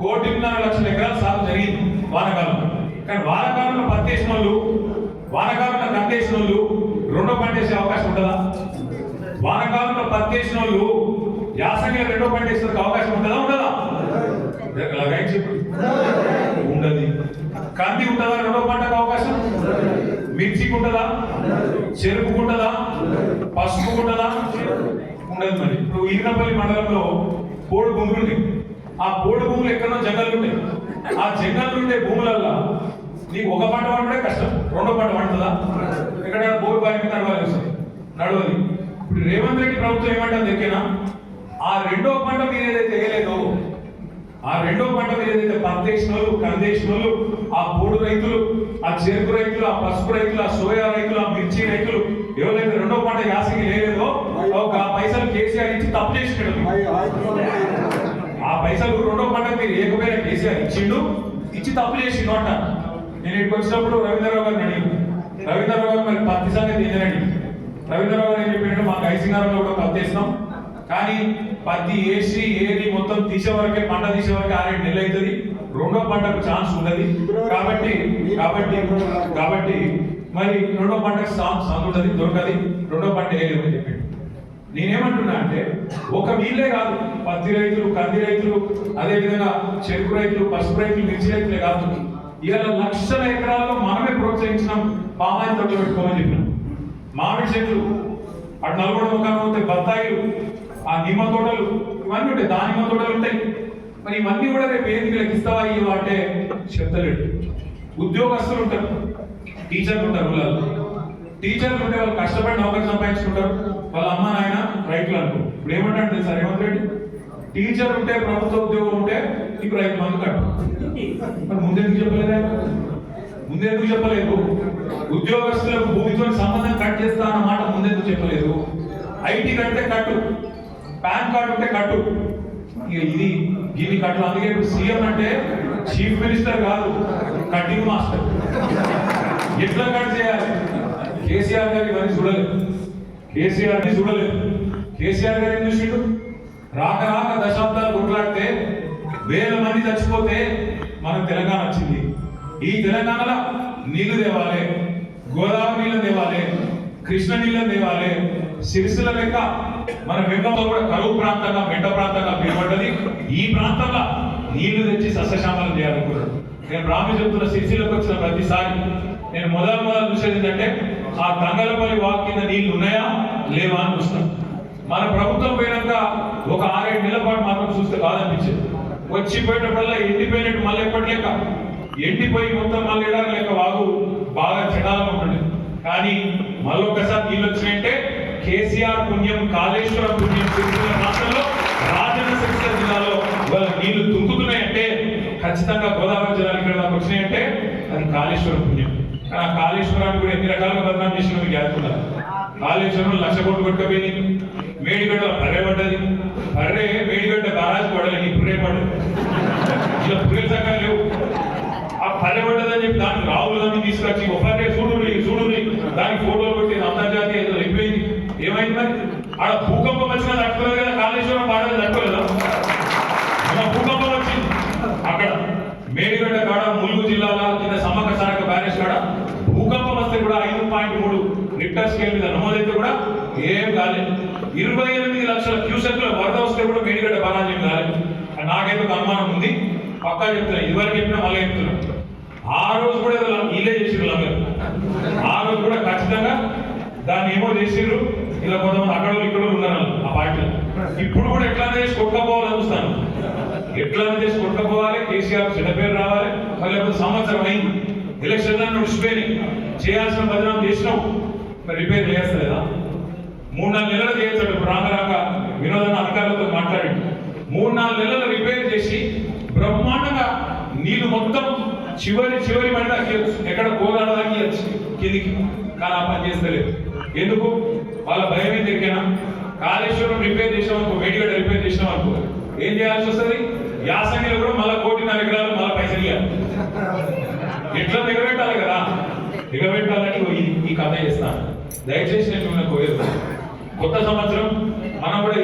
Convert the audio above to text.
కోటిన్నర లక్షల ఎకరాల సాగు జరిగింది వానకాలం కానీ వానకాలంలో పత్తి వేసిన వాళ్ళు వానకాలంలో కంది వేసిన వాళ్ళు రెండో పంట వేసే అవకాశం ఉంటుందా? వానకాలంలో పత్తి వేసిన వాళ్ళు యాసంగా రెండో పంట అవకాశం ఉంటుందా ఉండదా? ఉండదు. కంది ఉంటుందా రెండో పంటకు అవకాశం? మిర్చికి ఉంటుందా? చెరుకు ఉంటుందా? పసుపు ఉంటుందా? ఉండదు మరి. ఇప్పుడు ఈనపల్లి మండలంలో కోడి గుంగుంది ఆ పోడు భూములు ఎక్కడో జంగలు ఉంటాయి ఆ జంగల్ ఉండే భూములల్లో నీకు ఒక పంట పండుడే కష్టం. రెండో పంట పండుతుందా? ఎక్కడ భూమి బాగా మీద నడవాలి వస్తుంది నడవది ఇప్పుడు రేవంత్ రెడ్డి ప్రభుత్వం ఏమంటుంది ఎక్కినా ఆ రెండో పంట మీరు ఏదైతే వేయలేదో ఆ రెండో పంట మీద ఏదైతే పత్తేసిన వాళ్ళు కందేసిన వాళ్ళు ఆ పోడు రైతులు ఆ చెరుకు రైతులు ఆ పసుపు రైతులు ఆ సోయా రైతులు ఆ మిర్చి రైతులు ఎవరైతే రెండో పంట యాసకి లేలేదో ఒక పైసలు కేసీఆర్ ఇచ్చి తప్పు చేసినాడు ఆ పైసలు రెండో పంట మీరు ఏకపోయినా కేసీఆర్ ఇచ్చిండు. ఇచ్చి తప్పులు చేసిండు అంట. నేను ఇక్కడికి వచ్చినప్పుడు రవీంద్రరావు గారిని అడిగి రవీంద్రరావు గారు మరి పత్తి సంగతి ఏంటండి రవీంద్రరావు గారు ఏం చెప్పినట్టు మాకు ఐసింగారంలో కూడా పత్తి వేసినాం. కానీ పత్తి వేసి ఏది మొత్తం తీసే వరకే పంట తీసే వరకే ఆరేడు నెలలు అవుతుంది. రెండో పంటకు ఛాన్స్ ఉన్నది. కాబట్టి కాబట్టి కాబట్టి మరి రెండో పంటకు ఛాన్స్ అందుతుంది దొరకది. రెండో పంట వేయలేమని చెప్పి నేనేమంటున్నా అంటే ఒక వీళ్ళే కాదు పత్తి రైతులు కంది రైతులు అదేవిధంగా చెరుకు రైతులు పసుపు రైతులు మిర్చి రైతులే కాదు. ఇవాళ లక్షల ఎకరాల్లో మనమే ప్రోత్సహించినాం పామాయిల్ తోటలు పెట్టుకోమని చెప్పినాం. మామిడి చెట్లు అటు నల్గొండ ముఖాలు ఉంటాయి బత్తాయిలు ఆ నిమ్మ తోటలు ఇవన్నీ ఉంటాయి దానిమ్మ తోటలు ఉంటాయి. మరి ఇవన్నీ కూడా రేపు ఏంది లెక్కిస్తావా ఇవ్వ అంటే చెప్తలేడు ఉద్యోగస్తులు ఉంటారు టీచర్లు ఉంటారు ఊళ్ళలో టీచర్లు ఉంటే వాళ్ళు కష్టపడి నౌకరి సంపాదించుకుంటారు. వాళ్ళ అమ్మ నాయన రైతులు అనుకో. ఇప్పుడు ఏమంటాడు తెలుసా రేవంత్ రెడ్డి? టీచర్ ఉంటే ప్రభుత్వ ఉద్యోగం ఉంటే ఇప్పుడు రైతు మందు కట్టు. మరి ముందెందుకు చెప్పలేదు? ముందెందుకు చెప్పలేదు? ఉద్యోగస్తులకు భూమితో సంబంధం కట్ చేస్తా అన్న మాట ముందెందుకు చెప్పలేదు? ఐటీ కడితే కట్టు. పాన్ కార్డు ఉంటే కట్టు. ఇది దీన్ని కట్టు అందుకే ఇప్పుడు సీఎం అంటే చీఫ్ మినిస్టర్ కాదు కటింగ్ మాస్టర్. కేసీఆర్ గారు ఇవన్నీ చూడలేదు. కేసీఆర్ని చూడలేదు. కేసీఆర్ గారు ఏం చూసిండు? రాక రాక దశాబ్దాలు కొట్లాడితే వేల మంది చచ్చిపోతే మన తెలంగాణ వచ్చింది. ఈ తెలంగాణలో నీళ్ళు తేవాలి గోదావరి నీళ్ళు తేవాలి కృష్ణ నీళ్ళు తేవాలి. సిరిసిల లెక్క మన వెంగంలో కూడా కరువు ప్రాంతంగా మెట్ట ప్రాంతంగా పిలువడ్డది ఈ ప్రాంతంలో నీళ్ళు తెచ్చి సస్యశామలం చేయాలనుకున్నాడు. నేను రామి చెప్తున్న సిరిసిల్లకు వచ్చిన ప్రతిసారి నేను మొదలు మొదలు చూసేది ఏంటంటే ఆ తంగలపల్లి వాక్ కింద నీళ్ళు ఉన్నాయా? లేవా అని మన ప్రభుత్వం పోయినాక ఒక ఆరేడు నెలల పాటు మాత్రం చూస్తే కాదనిపించేది. వచ్చి పోయేటప్పుడల్లా ఎండిపోయినట్టు మళ్ళీ ఎప్పటి లెక్క? ఎండిపోయి మొత్తం మళ్ళీ లేక లెక్క వాగు. బాగా చెడాలని ఉంటుంది. కానీ మళ్ళొక్కసారి నీళ్ళు వచ్చినాయంటే కేసీఆర్ పుణ్యం కాళేశ్వరం పుణ్యం సిరిసిల్ల రాష్ట్రంలో రాజన్న సిరిసిల్ల జిల్లాలో ఇవాళ నీళ్ళు తుంకుతున్నాయంటే ఖచ్చితంగా గోదావరి జిల్లాలో ఇక్కడ దాకా వచ్చినాయంటే అది కాళేశ్వరం పుణ్యం. కానీ ఆ కాళేశ్వరాన్ని కూడా ఎన్ని రకాలుగా బదనాం చేసిన మీకు జాగ్రత్త కాళేశ్వరం లక్ష కోట్లు కొట్టుకపోయింది. మేడిగడ్డ పర్రే పడ్డది. పర్రే మేడిగడ్డ బారాజు పడలేదు నీ పుర్రే పడదు ఇలా పుర్రెలు సగం లేవు. ఆ పర్రే పడ్డదని చెప్పి దాన్ని రాహుల్ గాంధీ తీసుకొచ్చి ఒకటే చూడు చూడు దానికి ఫోటోలు కొట్టి అంతర్జాతీయ ఏదో అయిపోయింది. ఏమైంది మరి? ఆడ భూకంపం వచ్చినా తట్టుకోలేదు కదా కాళేశ్వరం పాడలేదు తట్టుకోలేదు మన భూకంపం వచ్చింది అక్కడ మేడిగడ్డ కాడ ములుగు జిల్లాల కింద సమ్మక్క సారక బ్యారేజ్ కాడ భూకంపం వస్తే కూడా ఐదు పాయింట్ మూడు రిక్టర్ స్కేల్ మీద నమోదైతే కూడా ఏం కాలేదు ఇరవై ఎనిమిది లక్షల క్యూసెక్ల వరద వస్తే కూడా మేడిగడ్డ పరాజయం కాలేదు నాకైతే అనుమానం ఉంది. పక్కా చెప్తున్నా ఇదివరకు చెప్పినా మళ్ళీ చెప్తున్నా. ఆ రోజు కూడా ఏదో వీళ్ళే చేసిరు ఆ రోజు కూడా ఖచ్చితంగా దాన్ని ఏమో చేసిర్రు. ఇలా కొంతమంది అక్కడ ఇక్కడ ఉన్నారు ఆ పార్టీలో. ఇప్పుడు కూడా ఎట్లా చేసి కొట్టకపోవాలని చూస్తాను. ఎట్లా చేసి కొట్టకపోవాలి కేసీఆర్ చిన్న పేరు రావాలి. లేకపోతే సంవత్సరం అయింది. ఎలక్షన్ నడిచిపోయినాయి చేయాల్సిన బదనాం చేసినావు మరి రిపేర్ చేస్తలేదా? మూడు నాలుగు నెలలు చేయొచ్చు ఇప్పుడు రాక వినోదన అధికారులతో మాట్లాడి. మూడు నాలుగు నెలలు రిపేర్ చేసి బ్రహ్మాండంగా నీళ్ళు మొత్తం చివరి చివరి మంట ఎక్కడ గోదావరి దాకా కిందికి. కానీ ఆ పని చేస్తలేదు. ఎందుకు? వాళ్ళ భయం ఏం తిరిగినా కాళేశ్వరం రిపేర్ చేసాం అనుకో వేడిగడ్డ రిపేర్ చేసాం అనుకో ఏం చేయాల్సి వస్తుంది? యాసంగిలో కూడా మళ్ళీ కోటిన్నర ఎకరాలు మళ్ళీ పైసలు ఇవ్వాలి ఎట్లా దిగబెట్టాలి కదా? దిగబెట్టాలని ఈ కథ చేస్తాను. దయచేసి నేను మిమ్మల్ని కోరేది. కొత్త సంవత్సరం మనం కూడా